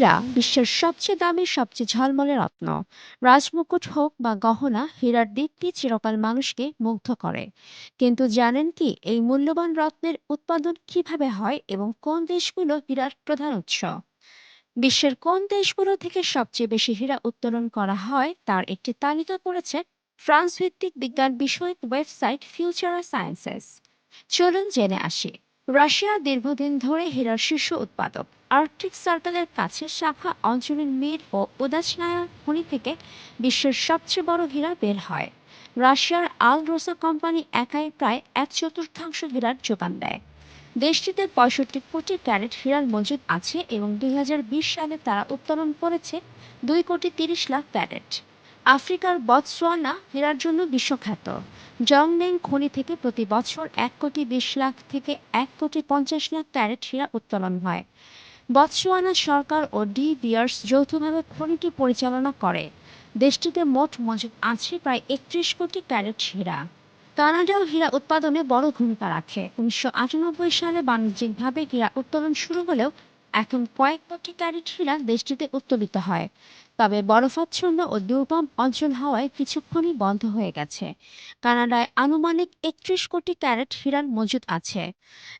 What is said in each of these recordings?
হীরা বিশ্বের সবচেয়ে দামি, সবচেয়ে ঝলমলে রত্ন। রাজমুকুট হোক বা গহনা, হীরার দিকটি চিরকাল মানুষকে মুগ্ধ করে। কিন্তু জানেন কি, এই মূল্যবান রত্নের উৎপাদন কীভাবে হয় এবং কোন দেশগুলো হীরার প্রধান উৎস? বিশ্বের কোন দেশগুলো থেকে সবচেয়ে বেশি হীরা উত্তোলন করা হয় তার একটি তালিকা করেছে ফ্রান্স ভিত্তিক বিজ্ঞান বিষয়ক ওয়েবসাইট ফিউচার সায়েন্সেস। চলুন জেনে আসি। রাশিয়া দীর্ঘদিন ধরে হীরার শীর্ষ উৎপাদক। আর্কটিক সার্কেলের কাছে শাখা অঞ্চলের মির ও উদাসনায়া খনি থেকে বিশ্বের সবচেয়ে বড় হীরা বের হয়। রাশিয়ার আল রোসা কোম্পানি একাই প্রায় এক চতুর্থাংশ হীরার যোগান দেয়। দেশটিতে পঁয়ষট্টি কোটি ক্যারেট হীরার মজুদ আছে এবং দুই হাজার বিশ সালে তারা উত্তোলন করেছে দুই কোটি তিরিশ লাখ ক্যারেট। আফ্রিকার বতসোয়ানা হীরার জন্য বিশ্বখ্যাত। জংডেং খনি থেকে প্রতি বছর এক কোটি বিশ লাখ থেকে এক কোটি পঞ্চাশ লাখ ক্যারেট হীরা উত্তোলন হয়। বতসোয়ানা সরকার ও ডি বিয়ার্স যৌথভাবে খনিটি পরিচালনা করে। দেশটিতে মোট মজুদ আছে প্রায় একত্রিশ কোটি ক্যারেট হীরা কানাডাও হীরা উৎপাদনে বড় ভূমিকা রাখে। উনিশশো আটানব্বই সালে বাণিজ্যিকভাবে হীরা উত্তোলন শুরু হলেও এখন কয়েক কোটি ক্যারেট হীরা দেশটিতে উত্তোলিত হয়। তবে বরফাচ্ছন্ন ও দুর্গম অঞ্চল হওয়ায় কিছুক্ষণই বন্ধ হয়ে গেছে। কানাডায় আনুমানিক একত্রিশ কোটি ক্যারেট হীরার মজুদ আছে।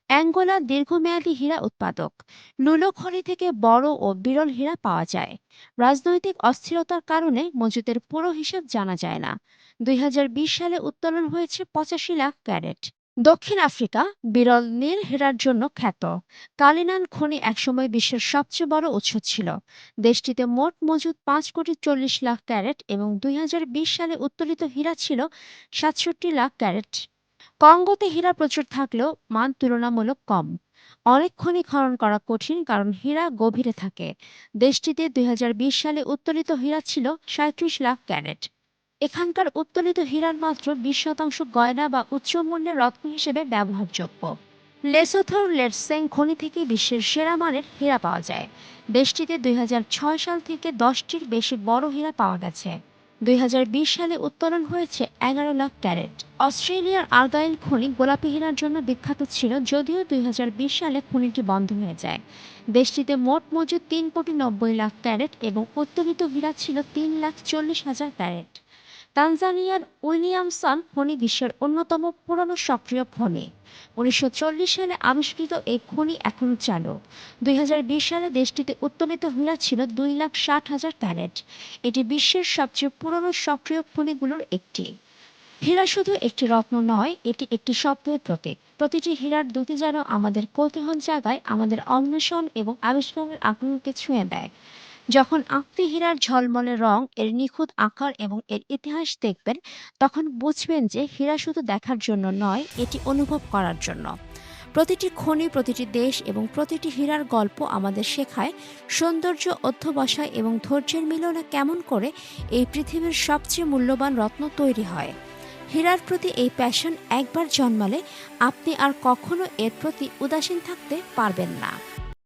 অ্যাঙ্গোলা দীর্ঘমেয়াদী হীরা উৎপাদক। লুলো থেকে বড় ও বিরল হীরা পাওয়া যায়। রাজনৈতিক অস্থিরতার কারণে মজুদের পুরো হিসাব জানা যায় না। দুই হাজার বিশ সালে উত্তোলন হয়েছে পঁচাশি লাখ ক্যারেট। দক্ষিণ আফ্রিকা বিরল নীল হীরার জন্য খ্যাত। কালিনান খনি একসময় বিশ্বের সবচেয়ে বড় উৎস ছিল। দেশটিতে মোট মজুদ পাঁচ কোটি চল্লিশ লাখ ক্যারেট এবং দুই হাজার বিশ সালে উত্তোলিত হীরা ছিল সাতষট্টি লাখ ক্যারেট। কঙ্গোতে হীরা প্রচুর থাকলেও মান তুলনামূলক কম। অনেক খনি খনন করা কঠিন কারণ হীরা গভীরে থাকে। দেশটিতে দুই হাজার বিশ সালে উত্তোলিত হীরা ছিল সাঁত্রিশ লাখ ক্যারেট। এখানকার উত্তোলিত হীরার মাত্র বিশ শতাংশ গয়না বা উচ্চ মূল্যের রত্ন হিসেবে ব্যবহারযোগ্য। লেসোথোর লেটসেং খনি থেকে বিশ্বের সেরা মানের হীরা পাওয়া যায়। দেশটিতে দুই হাজার ছয় সাল থেকে দশটির বেশি বড় হীরা পাওয়া গেছে। দু হাজার বিশ সালে উত্তোলন হয়েছে এগারো লাখ ক্যারেট। অস্ট্রেলিয়ার আর্গাইল খনি গোলাপি হীরার জন্য বিখ্যাত ছিল, যদিও দুই হাজার বিশ সালে খনিটি বন্ধ হয়ে যায়। দেশটিতে মোট মজুদ তিন কোটি নব্বই লাখ ক্যারেট এবং উত্তোলিত হীরা ছিল তিন লাখ চল্লিশ হাজার ক্যারেট। তানজানিয়ার উইলিয়ামসন খনি বিশ্বের অন্যতম পুরনো সক্রিয় খনি উনিশশো চল্লিশ সালে আবিষ্কৃত এই খনি এখনও চালু। দুই হাজার বিশ সালে দেশটিতে উত্তোলিত হীরা ছিল দুই লাখ ষাট হাজার ক্যারেট। এটি বিশ্বের সবচেয়ে পুরনো সক্রিয় খনিগুলোর একটি। হীরা শুধু একটি রত্ন নয়, এটি একটি স্বপ্নের প্রতীক। প্রতিটি হীরার দুটি যেন আমাদের কৌতূহল জাগায়, আমাদের অন্বেষণ এবং আবিষ্কারের আগ্রহকে ছুঁয়ে দেয়। যখন আপনি হীরার ঝলমলে রং, এর নিখুঁত আকার এবং এর ইতিহাস দেখবেন, তখন বুঝবেন যে হীরা শুধু দেখার জন্য নয়, এটি অনুভব করার জন্য। প্রতিটি খনি, প্রতিটি দেশ এবং প্রতিটি হীরার গল্প আমাদের শেখায় সৌন্দর্য, অধ্যবসায় এবং ধৈর্যের মিলনে কেমন করে এই পৃথিবীর সবচেয়ে মূল্যবান রত্ন তৈরি হয়। হীরার প্রতি এই প্যাশন একবার জন্মালে আপনি আর কখনো এর প্রতি উদাসীন থাকতে পারবেন না।